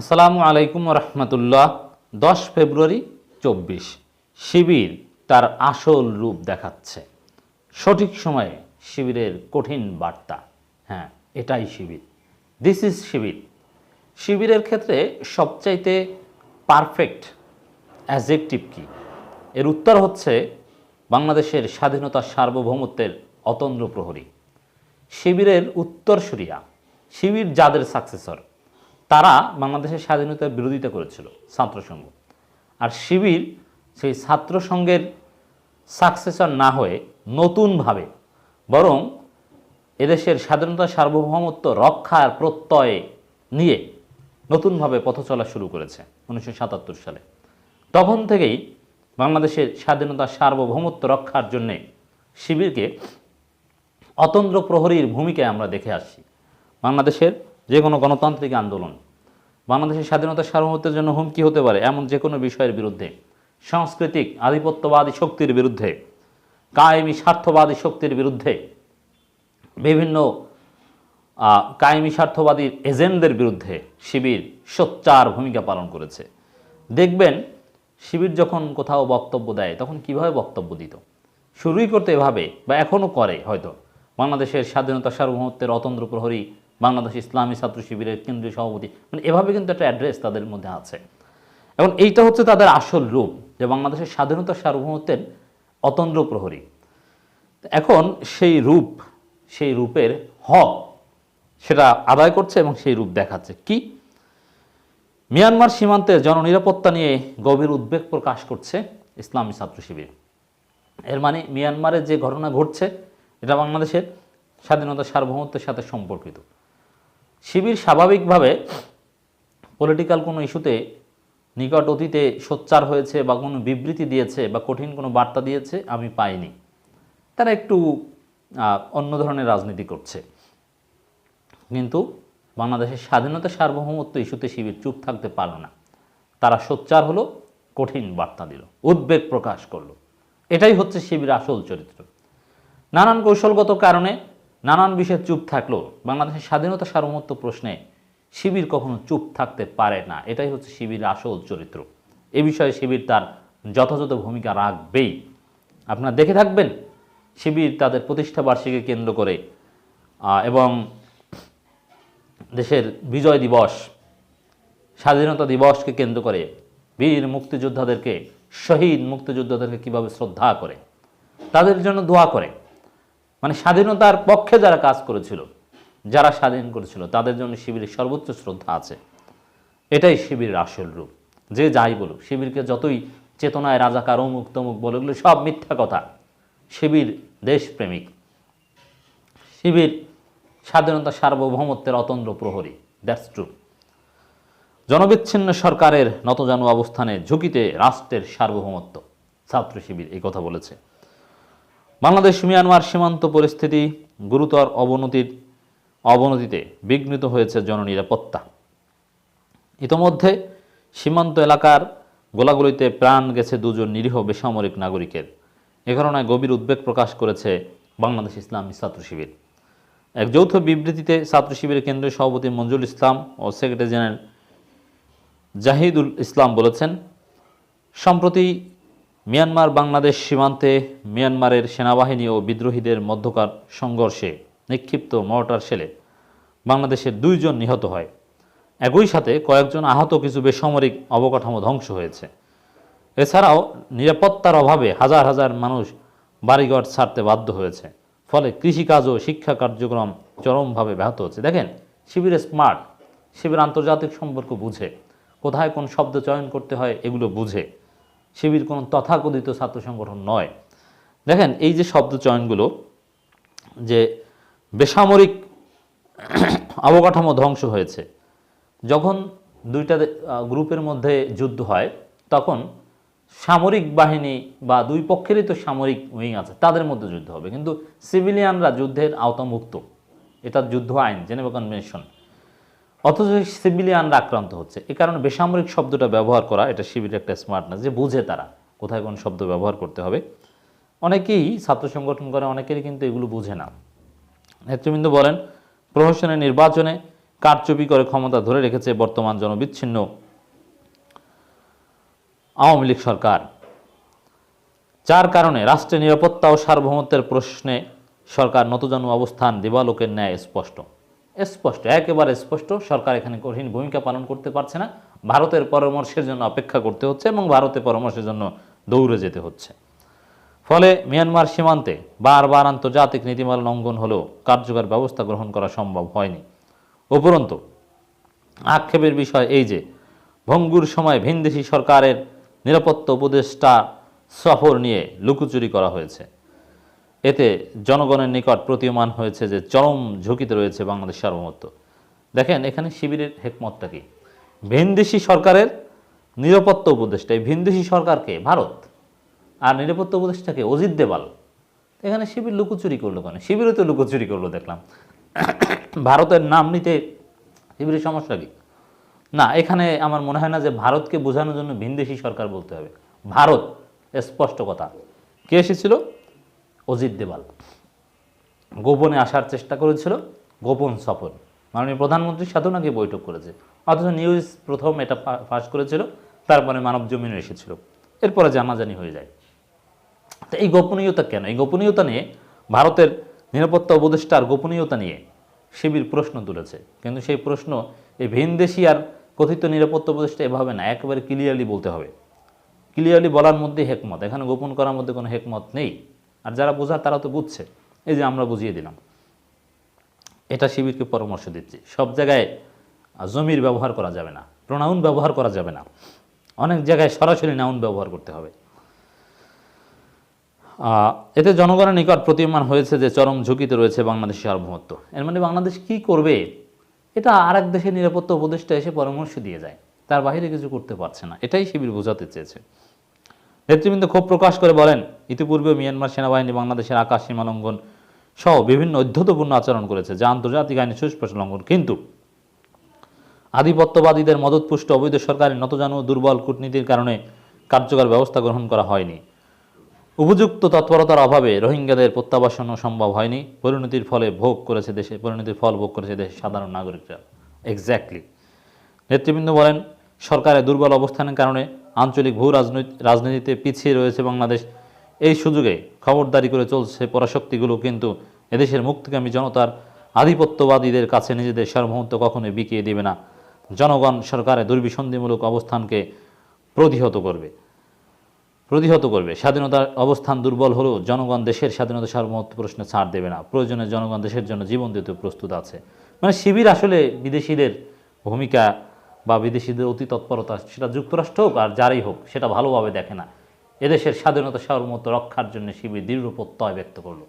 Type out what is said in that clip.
আসসালামু আলাইকুম রহমতুল্লাহ। দশ ফেব্রুয়ারি চব্বিশ। শিবির তার আসল রূপ দেখাচ্ছে। সঠিক সময়ে শিবিরের কঠিন বার্তা। হ্যাঁ এটাই শিবির। দিস ইজ শিবির। শিবিরের ক্ষেত্রে সবচাইতে পারফেক্ট অ্যাজেকটিভ কি? এর উত্তর হচ্ছে বাংলাদেশের স্বাধীনতা সার্বভৌমত্বের অতন্দ্র প্রহরী। শিবিরের উত্তরসূরিয়া। শিবির যাদের সাকসেসর তারা বাংলাদেশের স্বাধীনতার বিরোধিতা করেছিল ছাত্রসংঘ আর শিবির সেই ছাত্রসংঘের সাকসেসর না হয়ে নতুনভাবে বরং এদেশের স্বাধীনতা সার্বভৌমত্ব রক্ষার প্রত্যয়ে নিয়ে নতুনভাবে পথ চলা শুরু করেছে উনিশশো সাতাত্তর সালে। তখন থেকেই বাংলাদেশের স্বাধীনতা সার্বভৌমত্ব রক্ষার জন্যে শিবিরকে অতন্ত্র প্রহরীর ভূমিকায় আমরা দেখে আসছি। বাংলাদেশের যে কোনো গণতান্ত্রিক আন্দোলন। বাংলাদেশের স্বাধীনতা সার্বভৌমত্বের জন্য হুমকি হতে পারে এমন যে কোনো বিষয়ের বিরুদ্ধে। সাংস্কৃতিক আধিপত্যবাদী শক্তির বিরুদ্ধে। কায়েমি স্বার্থবাদী শক্তির বিরুদ্ধে। বিভিন্ন কায়েমি স্বার্থবাদী এজেন্টদের বিরুদ্ধে শিবির সোচ্চার ভূমিকা পালন করেছে। দেখবেন, শিবির যখন কোথাও বক্তব্য দেয়, তখন কীভাবে বক্তব্য দিত? শুরুই করতে এভাবে, বা এখনও করে হয়তো। বাংলাদেশের স্বাধীনতা সার্বভৌমত্বের অতন্ত্র প্রহরী বাংলাদেশ ইসলামী ছাত্র শিবিরের কেন্দ্রীয় সভাপতি। মানে এভাবে কিন্তু একটা অ্যাড্রেস তাদের মধ্যে আছে। এখন এইটা হচ্ছে তাদের আসল রূপ যে বাংলাদেশের স্বাধীনতা সার্বভৌমত্বের অতন্দ্র প্রহরী। এখন সেই রূপ, সেই রূপের হক সেটা আদায় করছে এবং সেই রূপ দেখাচ্ছে। কি? মিয়ানমার সীমান্তে জননিরাপত্তা নিয়ে গভীর উদ্বেগ প্রকাশ করছে ইসলামী ছাত্র শিবির। এর মানে মিয়ানমারের যে ঘটনা ঘটছে, এটা বাংলাদেশের স্বাধীনতা সার্বভৌমত্বের সাথে সম্পর্কিত। শিবির স্বাভাবিকভাবে পলিটিক্যাল কোনো ইস্যুতে নিকট অতীতে সোচ্চার হয়েছে বা কোনো বিবৃতি দিয়েছে বা কঠিন কোনো বার্তা দিয়েছে, আমি পাইনি। তারা একটু অন্য ধরনের রাজনীতি করছে। কিন্তু বাংলাদেশের স্বাধীনতা সার্বভৌমত্ব ইস্যুতে শিবির চুপ থাকতে পারল না। তারা সোচ্চার হলো, কঠিন বার্তা দিল, উদ্বেগ প্রকাশ করল। এটাই হচ্ছে শিবির আসল চরিত্র। নানান কৌশলগত কারণে নানান বিষয়ে চুপ থাকল বাংলাদেশের স্বাধীনতা সার্বভৌমত্ব প্রশ্নে শিবির কখনো চুপ থাকতে পারে না। এটাই হচ্ছে শিবির আসল চরিত্র। এ বিষয়ে শিবির তার যথাযথ ভূমিকা রাখবেই। আপনারা দেখে থাকবেন, শিবির তাদের প্রতিষ্ঠা বার্ষিকী কেন্দ্র করে এবং দেশের বিজয় দিবস, স্বাধীনতা দিবসকে কেন্দ্র করে বীর মুক্তিযোদ্ধাদেরকে, শহীদ মুক্তিযোদ্ধাদেরকে কীভাবে শ্রদ্ধা করে, তাদের জন্য দোয়া করে। মানে স্বাধীনতার পক্ষে যারা কাজ করেছিল, যারা স্বাধীন করেছিল, তাদের জন্য শিবিরের সর্বোচ্চ শ্রদ্ধা আছে। এটাই শিবিরের আসল রূপ। যে যাই বলুক, শিবিরকে যতই চেতনায় রাজাকার অমুক তমুক বলে এগুলো সব মিথ্যা কথা। শিবির দেশপ্রেমিক। শিবির স্বাধীনতা সার্বভৌমত্বের অতন্দ্র প্রহরী। দ্যাটস ট্রু জনবিচ্ছিন্ন সরকারের নতজানু অবস্থানে ঝুঁকিতে রাষ্ট্রের সার্বভৌমত্ব। ছাত্র শিবির এই কথা বলেছে। বাংলাদেশ, মিয়ানমার সীমান্ত পরিস্থিতি গুরুতর অবনতির, অবনতিতে বিঘ্নিত হয়েছে জননিরাপত্তা। ইতোমধ্যে সীমান্ত এলাকার গোলাগুলিতে প্রাণ গেছে দুজন নিরীহ বেসামরিক নাগরিকের। এ ঘটনায় গভীর উদ্বেগ প্রকাশ করেছে বাংলাদেশ ইসলামী ছাত্র শিবির। এক যৌথ বিবৃতিতে ছাত্র শিবিরের কেন্দ্রীয় সভাপতি মঞ্জুল ইসলাম ও সেক্রেটারি জেনারেল জাহিদুল ইসলাম বলেছেন, সম্প্রতি মিয়ানমার বাংলাদেশ সীমান্তে মিয়ানমারের সেনাবাহিনী ও বিদ্রোহীদের মধ্যকার সংঘর্ষে নিক্ষিপ্ত মর্টার শেলে বাংলাদেশের দুইজন নিহত হয়। একই সাথে কয়েকজন আহত কিছু বেসামরিক অবকাঠামো ধ্বংস হয়েছে। এছাড়াও নিরাপত্তার অভাবে হাজার হাজার মানুষ বাড়িঘর ছাড়তে বাধ্য হয়েছে। ফলে কৃষিকাজ ও শিক্ষা কার্যক্রম চরমভাবে ব্যাহত হচ্ছে। দেখেন, শিবির স্মার্ট, শিবির আন্তর্জাতিক সম্পর্ক বুঝে, কোথায় কোন শব্দ চয়ন করতে হয় এগুলো বুঝে। শিবির কোনো তথাকথিত ছাত্র সংগঠন নয়। দেখেন, এই যে শব্দ চয়নগুলো, যে বেসামরিক অবকাঠামো ধ্বংস হয়েছে, যখন দুইটা গ্রুপের মধ্যে যুদ্ধ হয়, তখন সামরিক বাহিনী বা দুই পক্ষেরই তো সামরিক উইং আছে, তাদের মধ্যে যুদ্ধ হবে। কিন্তু সিভিলিয়ানরা যুদ্ধের আওতামুক্ত। এটা যুদ্ধ আইন, জেনেভা কনভেনশন। অথচ সিভিলিয়ানরা আক্রান্ত হচ্ছে। এ কারণে বেসামরিক শব্দটা ব্যবহার করা, এটা শিবিরের একটা স্মার্টনেস যে বুঝে তারা কোথায় কোন শব্দ ব্যবহার করতে হবে। অনেকেই ছাত্র সংগঠন করে, অনেকেরই কিন্তু এগুলো বুঝে না। নেতৃবৃন্দ বলেন, প্রহসনের নির্বাচনে কারচুপি করে ক্ষমতা ধরে রেখেছে বর্তমান জনবিচ্ছিন্ন আওয়ামী লীগ সরকার। যার কারণে রাষ্ট্রের নিরাপত্তা ও সার্বভৌমত্বের প্রশ্নে সরকার নতজানু অবস্থান, দিবালোকের ন্যায় স্পষ্ট। স্পষ্ট, একেবারে স্পষ্ট, সরকার এখানে কঠিন ভূমিকা পালন করতে পারছে না। ভারতের পরামর্শের জন্য অপেক্ষা করতে হচ্ছে এবং ভারতের পরামর্শের জন্য দৌড়ে যেতে হচ্ছে। ফলে মিয়ানমার সীমান্তে বারবার আন্তর্জাতিক নীতিমালা লঙ্ঘন হলেও কার্যকর ব্যবস্থা গ্রহণ করা সম্ভব হয়নি। উপরন্তু, আক্ষেপের বিষয় এই যে, ভঙ্গুর সময় ভিনদেশি সরকারের নিরাপত্তা উপদেষ্টা সফর নিয়ে লুকোচুরি করা হয়েছে। এতে জনগণের নিকট প্রতীয়মান হয়েছে যে চরম ঝুঁকিতে রয়েছে বাংলাদেশ সার্বভৌমত্ব। দেখেন, এখানে শিবিরের হেকমতটা কি? ভিনদেশি সরকারের নিরাপত্তা উপদেষ্টা, এই ভিনদেশি সরকারকে ভারত। আর নিরাপত্তা উপদেষ্টাকে অজিত দেবাল এখানে শিবির লুকোচুরি করল কেন? শিবিরও তো লুকোচুরি করল, দেখলাম। ভারতের নাম নিতে শিবিরের সমস্যা কি? না, এখানে আমার মনে হয় না যে ভারতকে বোঝানোর জন্য ভিনদেশি সরকার বলতে হবে। ভারত স্পষ্ট কথা। কে এসেছিল? অজিত দেবাল গোপনে আসার চেষ্টা করেছিল, গোপন সফর মাননীয় প্রধানমন্ত্রীর সাথেও নাকি বৈঠক করেছে। অথচ নিউজ প্রথম এটা ফাঁস করেছিল, তারপরে মানব জমিনে এসেছিল। এরপরে জানাজানি হয়ে যায়। তো এই গোপনীয়তা কেন? এই গোপনীয়তা নিয়ে ভারতের নিরাপত্তা উপদেষ্টার গোপনীয়তা নিয়ে শিবির প্রশ্ন তুলেছে। কিন্তু সেই প্রশ্ন এই ভিনদেশি আর কথিত নিরাপত্তা উপদেষ্টা এভাবে না, একেবারে ক্লিয়ারলি বলতে হবে। ক্লিয়ারলি বলার মধ্যে হেকমত। এখানে গোপন করার মধ্যে কোনো হেকমত নেই। আর যারা বোঝার তারা তো বুঝছে। এই যে আমরা বুঝিয়ে দিলাম। এটা শিবিরকে পরামর্শ দিচ্ছি। সব জায়গায় জমির ব্যবহার করা যাবে না। প্রোনাউন ব্যবহার করা যাবে না। অনেক জায়গায় সরাসরি নাউন ব্যবহার করতে হবে। এতে জনগণের নিকট প্রতীয়মান হয়েছে যে চরম ঝুঁকিতে রয়েছে বাংলাদেশের সার্বভৌমত্ব। এর মানে বাংলাদেশ কি করবে? এটা আরেক দেশের নিরাপত্তা উপদেষ্টা এসে পরামর্শ দিয়ে যায়। তার বাইরে কিছু করতে পারছে না। এটাই শিবির বোঝাতে চেয়েছে। নেতৃবৃন্দ ক্ষোভ প্রকাশ করে বলেন ইতিপূর্বে মিয়ানমার সেনাবাহিনী বাংলাদেশের আকাশ সীমা লঙ্ঘন সহ বিভিন্ন অধ্যতপূর্ণ আচরণ করেছে, যা আন্তর্জাতিক আইনের সুস্পষ্ট লঙ্ঘন। কিন্তু আধিপত্যবাদীদের মদতপুষ্ট অবৈধ সরকারের নতজানু ও দুর্বল কূটনীতির কারণে কার্যকর ব্যবস্থা গ্রহণ করা হয়নি। উপযুক্ত তৎপরতার অভাবে রোহিঙ্গাদের প্রত্যাবাসনও সম্ভব হয়নি। পরিণতির ফলে ভোগ করেছে দেশে, পরিণতির ফল ভোগ করেছে দেশের সাধারণ নাগরিকরা। এক্স্যাক্টলি নেতৃবৃন্দ বলেন, সরকারের দুর্বল অবস্থানের কারণে আঞ্চলিক ভূ রাজনীতিতে পিছিয়ে রয়েছে বাংলাদেশ। এই সুযোগে খবরদারি করে চলছে পরাশক্তিগুলো, কিন্তু এদেশের মুক্তিকামী জনতার আধিপত্যবাদীদের কাছে নিজেদের সার্বভৌমত্ব কখনোই বিকিয়ে দেবে না। জনগণ সরকারের দুর্বিসন্ধিমূলক অবস্থানকে প্রতিহত করবে। প্রতিহত করবে। স্বাধীনতার অবস্থান দুর্বল হলেও জনগণ দেশের স্বাধীনতা সার্বভৌমত্ব প্রশ্নে ছাড় দেবে না। প্রয়োজনে জনগণ দেশের জন্য জীবন দিতে প্রস্তুত আছে। মানে শিবির আসলে বিদেশিদের ভূমিকা বা বিদেশিদের অতি তৎপরতা, সেটা যুক্তরাষ্ট্র হোক আর যারাই হোক, সেটা ভালোভাবে দেখে না। এদেশের স্বাধীনতা সর্বমত রক্ষার জন্য শিবির দৃঢ় প্রত্যয় ব্যক্ত করল।